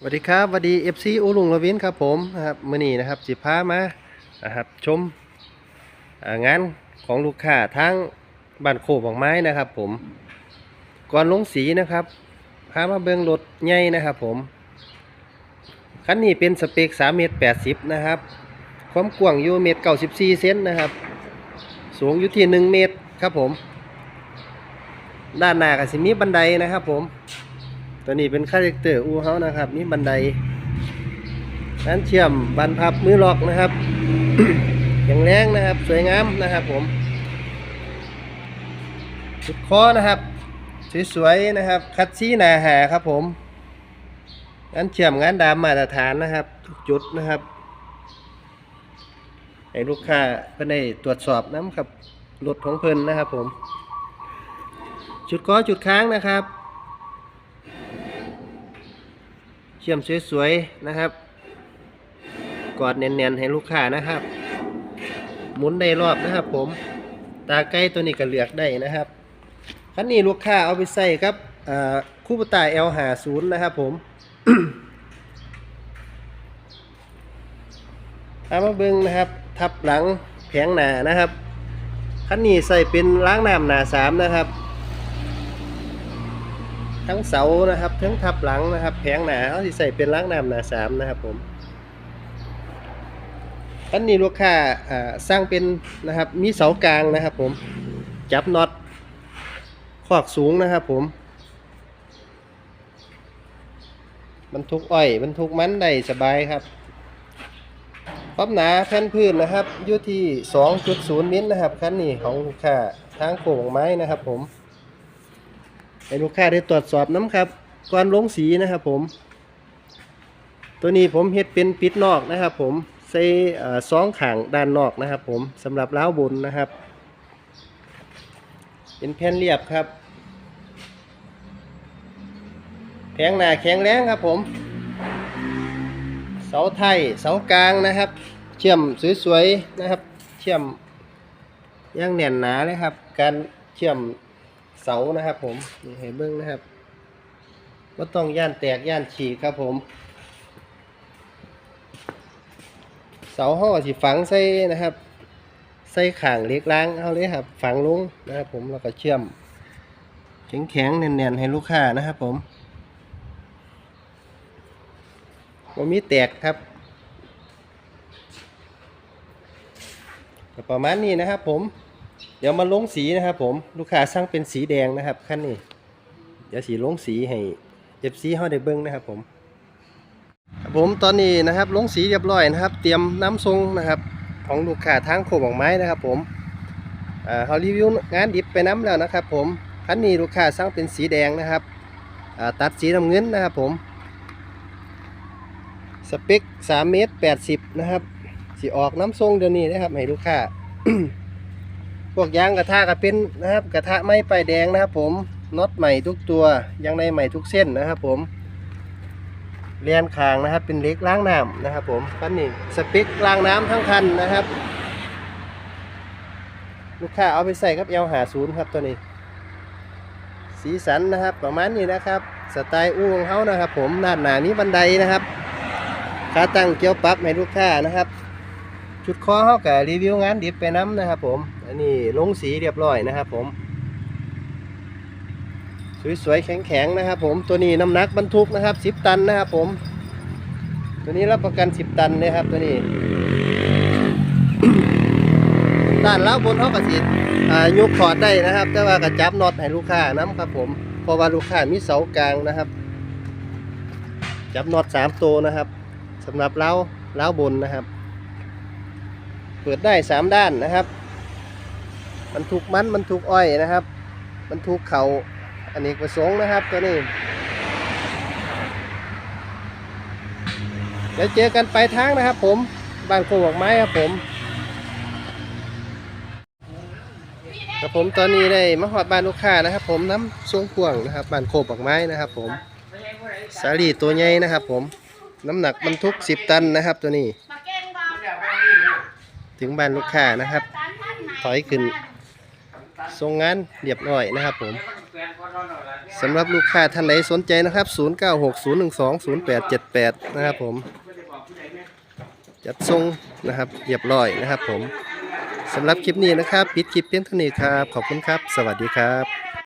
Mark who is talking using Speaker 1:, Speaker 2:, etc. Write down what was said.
Speaker 1: สวัสดีครับสวัสดี FC อูลุงละวินครับผมนะครับมื้อนี้นะครับสิพามานะครับชมงานของลูกค้าทั้งบ้านโคกของไม้นะครับผมก่อนลงสีนะครับพามาเบิ่งรถใหญ่นะครับผมคันนี้เป็นสเปค3เมตร80นะครับความกว้างอยู่เมตร94เซนนะครับ สูงอยู่ที่ 1 เมตรครับผม ด้านหน้าก็สิมีบันไดนะครับผม ตัวนี้เป็นคาแรคเตอร์อูเฮานะครับนี่บันไดนั้นเชื่อมบันพับมือล็อกนะครับแข็งแรงนะครับ สวยงามนะครับผมจุดคอนะครับ สวยๆนะครับ คัดซีหนาหาครับผมงานเชื่อมงานดามมาตรฐานนะครับ ทุกจุดนะครับให้ลูกค้าเพื่อนได้ตรวจสอบน้ำครับรถของเพิ่นนะครับผม จุดคอจุดค้างนะครับ เชื่อมสวยๆนะครับ กอดแน่นๆให้ลูกค้านะครับ หมุนได้รอบนะครับ ผม ตาไก่ตัวนี้ก็เลือกได้นะครับคันนี้ลูกค้าเอาไปใส่ครับคู่ปตา L50 นะครับ ผมเอามาเบิ่งนะครับ ทับหลังแผงหนานะครับคันนี้ใส่เป็นล้างน้ำหนาสามนะครับ ทั้งเสานะครับ ทั้งทับหลังนะครับ แผงหนาเขาใส่เป็นล้างน้ำหนาสามนะครับผมอันนี้ลูกค้าอ่าสร้างเป็นนะครับมีเสากลางนะครับ ผมจับน็อตขอกสูงนะครับ ผมบรรทุกอ้อยบรรทุกมันได้สบายครับความหนาแผ่นพื้นนะครับอยู่ที่ 2.0 มิลนะครับคันนี้ของลูกค้าทางโค้งไม้นะครับ ผม ให้ลูกค้าได้ตรวจสอบน้ำครับก่อนลงสีนะครับผม ตัวนี้ผมเฮ็ดเป็นปิดนอกนะครับ ผมใส่เอ่อซองขางด้านนอกนะครับ ผมสำหรับล้าวบนนะครับ เป็นแผ่นเรียบครับแผงหนาแข็งแรงครับผม เสาไทยเสากลางนะครับ เชื่อมสวยๆนะครับ เชื่อมย่างแน่นหนาเลยครับ การเชื่อม เสานะครับ ผมนี่ให้เบิ้งนะครับว่าต้องย่านแตกย่านฉีกครับ ผม เสาห่อสิฝังใส่นะครับ ใส่ข่างเล็กล้างเอาเลยครับ ฝังลงนะครับ ผมแล้วก็เชื่อมแข็งแข็งแน่นๆให้ลูกค้านะครับ ผมว่ามีแตกครับประมาณนี้นะครับผม เดี๋ยวมาลงสีนะครับ ผมลูกค้าสั่งเป็นสีแดงนะครับขั้นนี้ เดี๋ยวสีลงสีให้เอฟซีเขาได้เบิ้งนะครับ ผมครับผมตอนนี้นะครับ ลงสีเรียบร้อยนะครับ เตรียมน้ำทรงนะครับ ของลูกค้าทางโคบของไม้นะครับ ผมอ่าเขารีวิวงานดิบไปน้ำแล้วนะครับ ผมขั้นนี้ลูกค้าสั่งเป็นสีแดงนะครับตัดสีน้ำเงินนะครับ ผมสเปค3เมตร80นะครับสีออกน้ำทรงเดี๋ยวนี้นะครับให้ลูกค้า วกยางกระทะก็เป็นนะครับ กระทะไม้ป้ายแดงนะครับ ผมน็อตใหม่ทุกตัวยางในใหม่ทุกเส้นนะครับผมเลียนคางนะครับ เป็นเล็กล้างน้ำนะครับ ผมคันนี้สเปคล้างน้ำทั้งคันนะครับ ลูกค้าเอาไปใส่ครับเอลหาศูนย์ครับตัวนี้ สีสันนะครับ ประมาณนี้นะครับ สไตล์อู้ของเขานะครับ ผมด้านหน้านี้บันไดนะครับขาตั้งเกี่ยวปั๊บให้ลูกค้านะครับ ชุดคอเขากับรีวิวงานดิบไปน้ำนะครับผมอันนี้ลงสีเรียบร้อยนะครับผม สวยๆแข็งๆนะครับผมตัวนี้น้ำหนักบรรทุกนะครับ 10 ตันนะครับผม ตัวนี้รับประกัน 10 ตันเลยครับตัวนี้ ด้านล่างบนเขากระสิอ่ายกขอดได้นะครับ แต่ว่ากระจับน็อตให้ลูกค้าน้ำครับผมเพราะว่าลูกค้ามีเสากลางนะครับ จับน็อตสามตัวนะครับสำหรับเล้าเล้าบนนะครับ เปิดได้สามด้านนะครับบรรทุกมันบรรทุกอ้อยนะครับบรรทุกเขาอันนี้ประสงค์นะครับตัวนี้เดี๋ยวเจอกันไปทางนะครับ ผมบ้านโคกไม้ครับผมครับผมตอนนี้ได้มาหอดบ้านลูกค้านะครับ ผมน้ำทรงพ่วงนะครับบ้านโคกดอกไม้นะครับ ผมสาลีตัวใหญ่นะครับ ผมน้ำหนักบรรทุก10ตันนะครับ ตัวนี้ ถึงบ้านลูกค้านะครับ ถอยขึ้นทรงงานเรียบร้อยนะครับผมสำหรับลูกค้าท่านไหนสนใจนะครับ 0960120878 นะครับผม จัดทรงนะครับเรียบร้อยนะครับผมสำหรับคลิปนี้นะครับ ปิดคลิปเพียงเท่านี้ครับ ขอบคุณครับ สวัสดีครับ